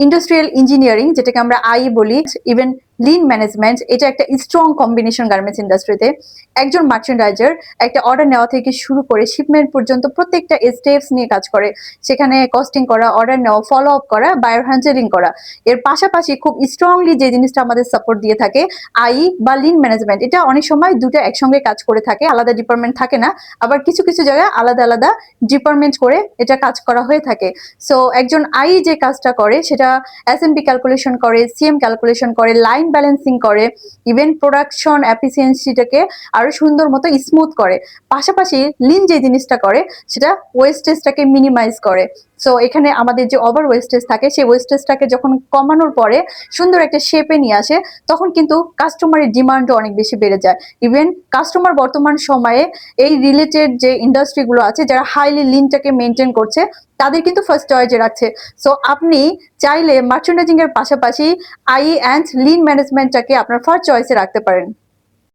Industrial engineering যেটাকে আমরা I বলি ইভেন লিন ম্যানেজমেন্ট এটা একটা স্ট্রং কম্বিনেশন গার্মেন্টস ইন্ডাস্ট্রিতে একজন মার্চেন্ডাইজার একটা অর্ডার নেওয়া থেকে শুরু করে শিপমেন্ট পর্যন্ত প্রত্যেকটা স্টেপস নিয়ে কাজ করে। সেখানে কস্টিং করা অর্ডার নেওয়া ফলো আপ করা বায়ার হ্যান্ডেলিং করা। এর পাশাপাশি খুব স্ট্রংলি যে জিনিসটা আমাদের সাপোর্ট দিয়ে থাকে, আই বা লিন ম্যানেজমেন্ট এটা অনেক সময় দুটো একসঙ্গে কাজ করে থাকে, আলাদা ডিপার্টমেন্ট থাকে না, আবার কিছু কিছু জায়গায় আলাদা আলাদা ডিপার্টমেন্ট করে এটা কাজ করা হয়ে থাকে। সো একজন আই যে কাজটা করে, সেটা এসএমপি ক্যালকুলেশন করে সিএম ক্যালকুলেশন করে লাইন ব্যালেন্সিং করে ইভেন প্রোডাকশন অ্যাফিসিয়েন্সিটাকে আরও সুন্দর মতো স্মুথ করে। পাশাপাশি লিন যে জিনিসটা করে, সেটা ওয়েস্টেজটাকে মিনিমাইজ করে। সো এখানে আমাদের যে ওভার ওয়েস্টেজ থাকে, সেই ওয়েস্টেজটাকে যখন কমানোর পরে সুন্দর একটা শেপে নিয়ে আসে, তখন কিন্তু কাস্টমারের ডিমান্ডও অনেক বেশি বেড়ে যায়। ইভেন কাস্টমার বর্তমান সময়ে এই রিলেটেড যে ইন্ডাস্ট্রিগুলো আছে, যারা হাইলি লিনটাকে মেনটেন করছে, তাদের কিন্তু ফার্স্ট চয়েজে রাখছে। সো আপনি চাইলে মার্চেন্ডাইজিং এর পাশাপাশি আই অ্যান্ড লিন ম্যানেজমেন্টটাকে আপনার ফার্স্ট চয়েসে রাখতে পারেন।